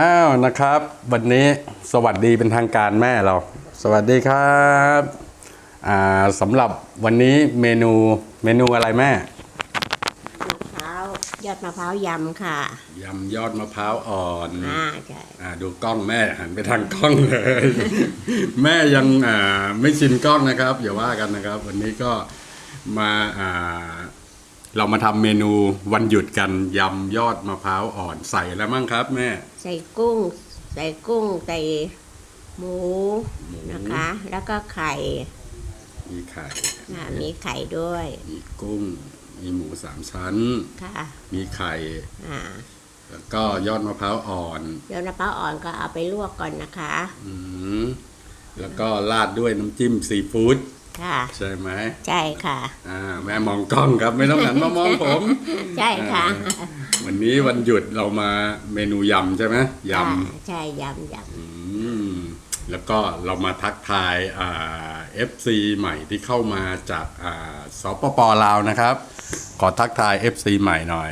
อ้าวนะครับ วันนี้สวัสดีเป็นทางการแม่เรา สวัสดีครับอ่าสำหรับวันนี้เมนูเมนูอะไรแม่มะพร้าวยอดมะพร้าวยำค่ะ ยำยอดมะพร้าวอ่อนอ่าใช่อ่าดูกล้องแม่หันไปทางกล้องเลย แม่ยังอ่าไม่ชินกล้องนะครับอย่าว่ากันนะครับ วันนี้ก็มาอ่า เรามาทำเมนูวันหยุดกันยำยอดมะพร้าวอ่อนใส่แล้วมั่งครับ แม่ ใส่กุ้ง ใส่กุ้งใส่หมูหมู นะคะ แล้วก็ไข่มีไข่อ่ามีไข่ด้วยมีกุ้ง มีหมูสามชั้น ค่ะมีไข่ อ่าแล้วก็ยอดมะพร้าวอ่อนยอดมะพร้าวอ่อนก็เอาไปลวกก่อนนะคะ อืมแล้วก็ราดด้วยน้ำจิ้มซีฟู้ด ค่ะ ใช่ไหมใช่ค่ะอ่าแม่มองกล้องครับไม่ต้องหันมามองผม ใช่ค่ะอ่าวันนี้วันหยุดเรามาเมนูยำใช่ไหมยอ่าใช่ยำยำอืมแล้วก็เรามาทักทายอ่า FC ใหม่ที่เข้ามาจากอ่าสปปลาวนะครับ ขอทักทาย FC ใหม่หน่อย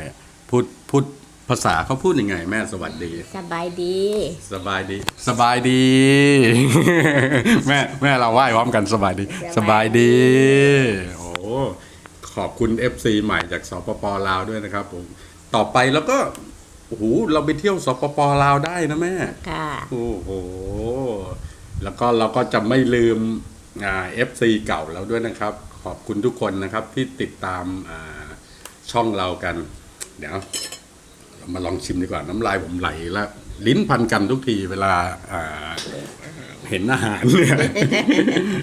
พูดพูด ภาษาเขาพูดยังไง แม่สวัสดีำสบายดี สบายดี สบายดี แม่แม่เราไหว้พร้อมกันสบายดี สบายดี โอ้ขอบคุณ FC ใหม่จากสปปลาวด้วยนะครับ ผม ต่อไปแล้วก็โอ้โหเราไปเที่ยวสปปลาวได้นะแม่ค่ะโอ้โหแล้วก็เราก็จะไม่ลืมอ่า FC เก่าแล้วด้วยนะครับ ขอบคุณทุกคนนะครับที่ติดตามอ่าช่องเรากัน เดี๋ยวเรา มาลองชิมดีกว่าน้ำลายผมไหลแล้ว ลิ้นพันกันทุกทีเวลาอ่าเห็นอาหารเนี่ย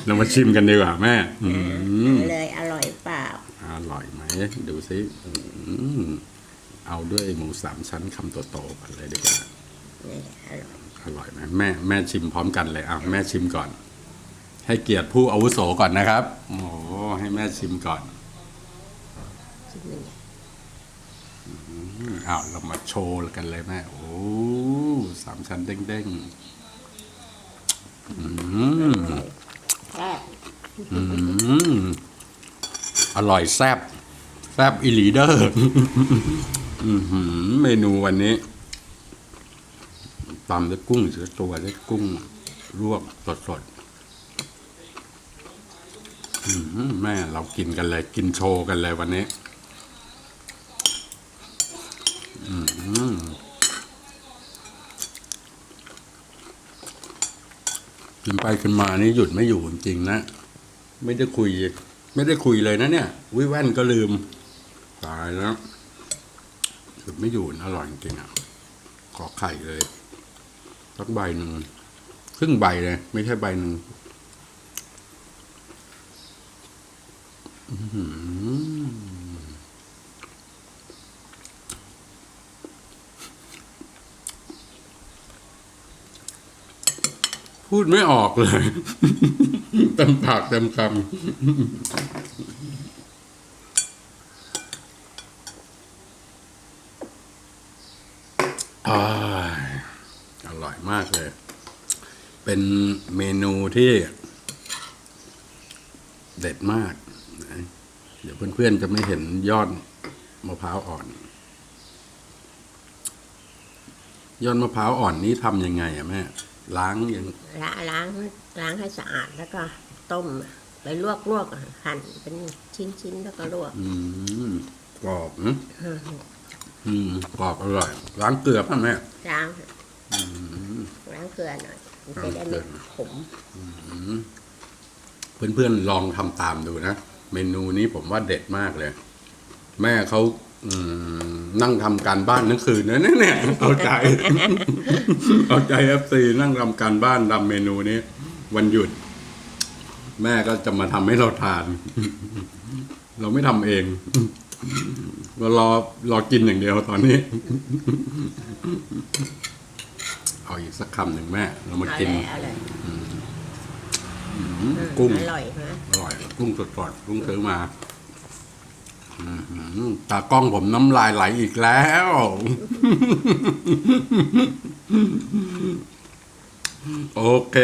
เรามาชิมกันดีกว่าแม่อืมเลยอร่อยเปล่าอร่อยไหมดูซิอืมเอาด้วยหมูสามชั้นคำโตๆกันเลยดีกว่านี่อร่อยอร่อยไหมแม่แม่ชิมพร้อมกันเลยอะแม่ชิมก่อน ให้เกียรติผู้อาวุโสก่อนนะครับโอ้โหให้แม่ชิมก่อนชิ้นหนึ่ง อ้าวเรามาโชว์กันเลยแม่โอ้สามชั้นเด้งๆอืมแอืมอร่อยแซบแซบอีลีเดอร์เมนูวันนี้ตำด้วยกุ้งเสือตัวด้วยกุ้งลวกสดๆอืมแม่เรากินกันเลย กินโชว์กันเลยวันนี้ อืม กินไปกินมานี่หยุดไม่อยู่จริงๆนะ ไม่ได้คุย ไม่ได้คุยเลยนะเนี่ยวิแว่นก็ลืม ตายแล้วหยุดไม่อยู่นะอร่อยจริงอะขอไข่เลยสักใบหนึ่งครึ่งใบเลย ไม่ใช่ใบหนึ่งอื้อหือ พูดไม่ออกเลยเต็มปากเต็มคำอร่อยมากเลย เป็นเมนูที่ เด็ดมาก เดี๋ยวเพื่อนๆจะไม่เห็นยอดมะพร้าวอ่อน ยอดมะพร้าวอ่อนนี้ทำยังไงอะแม่ ล้างยังล้างล้างล้างให้สะอาดแล้วก็ต้ม ไปลวกลวกหั่นเป็นชิ้นชิ้นๆแล้วก็ลวก อืมกรอบนะอืมกรอบอร่อย ล้างเกลือป่ะแม่ล้างล้างเกลือหน่อยมันจะได้ไม่ขมเพื่อนๆลองทำตามดูนะ เมนูนี้ผมว่าเด็ดมากเลย แม่เขาอืม นั่งทำการบ้านทั้งคืนนะเนี่ยเอาใจ เอาใจเอฟซีนั่งทำการบ้านทำเมนูนี้ วันหยุด แม่ก็จะมาทำให้เราทาน เราไม่ทำเองเรารอรอกินอย่างเดียวตอนนี้ เอาอีกสักคำหนึ่งแม่ เรามาเอากินเลยเอาเลยกุ้งอร่อยนะอร่อยกุ้งสดๆกุ้งซื้อมาอื้อหือ ตากล้องผมน้ำลายไหลอีกแล้ว โอเค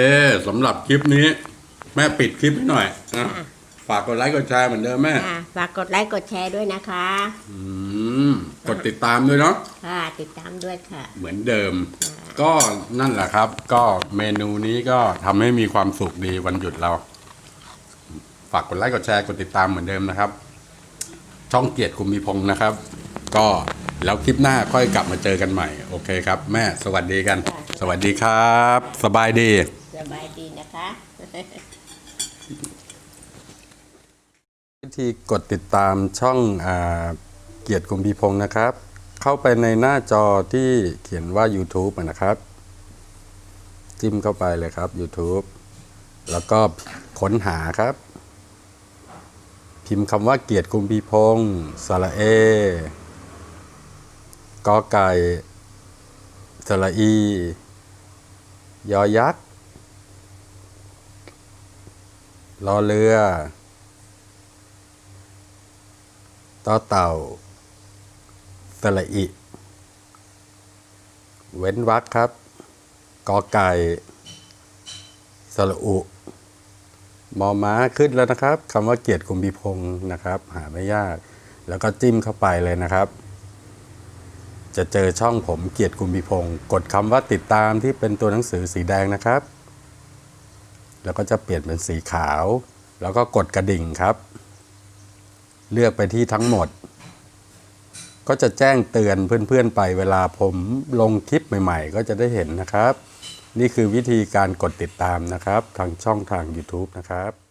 สำหรับคลิปนี้ แม่ปิดคลิปให้หน่อยอะฝากกดไลค์กดแชร์เหมือนเดิมแม่ อะฝากกดไลค์กดแชร์ด้วยนะคะอืมกดติดตามด้วยเนาะ ค่ะติดตามด้วยค่ะ เหมือนเดิมอ่าก็นั่นแหละครับ ก็เมนูนี้ก็ทำให้มีความสุขดีวันหยุดเรา ฝากกดไลค์กดแชร์กดติดตามเหมือนเดิมนะครับ ช่องเกียรติคุมมีพงศ์นะครับ ก็แล้วคลิปหน้าค่อยกลับมาเจอกันใหม่ โอเคครับ แม่สวัสดีกัน สวัสดีครับ สบายดี สบายดีนะคะวิธีกดติดตามช่องอาเกียรติกุมพีพงศ์นะครับ เข้าไปในหน้าจอที่เขียนว่า YouTube อะนะครับ จิ้มเข้าไปเลยครับ YouTube แล้วก็ค้นหาครับ พิมพ์คำว่าเกียรติกุมพีพงศ์สระเอกอไก่สระอี ยอยักษ์รอเรือต่อเต่าสระอิ เว้นวรรคครับกอไก่สระอุ มอม้าขึ้นแล้วนะครับคำว่าเกียรติกุมพีพงศ์นะครับ หาไม่ยาก แล้วก็จิ้มเข้าไปเลยนะครับ จะเจอช่องผมเกียรติกุมพีพงศ์กดคำว่าติดตามที่เป็นตัวหนังสือสีแดงนะครับ แล้วก็จะเปลี่ยนเป็นสีขาว แล้วก็กดกระดิ่งครับ เลือกไปที่ทั้งหมด ก็จะแจ้งเตือนเพื่อนๆไปเวลาผมลงคลิปใหม่ ๆ ก็จะได้เห็นนะครับ นี่คือวิธีการกดติดตามนะครับ ทางช่องทาง YouTube นะครับ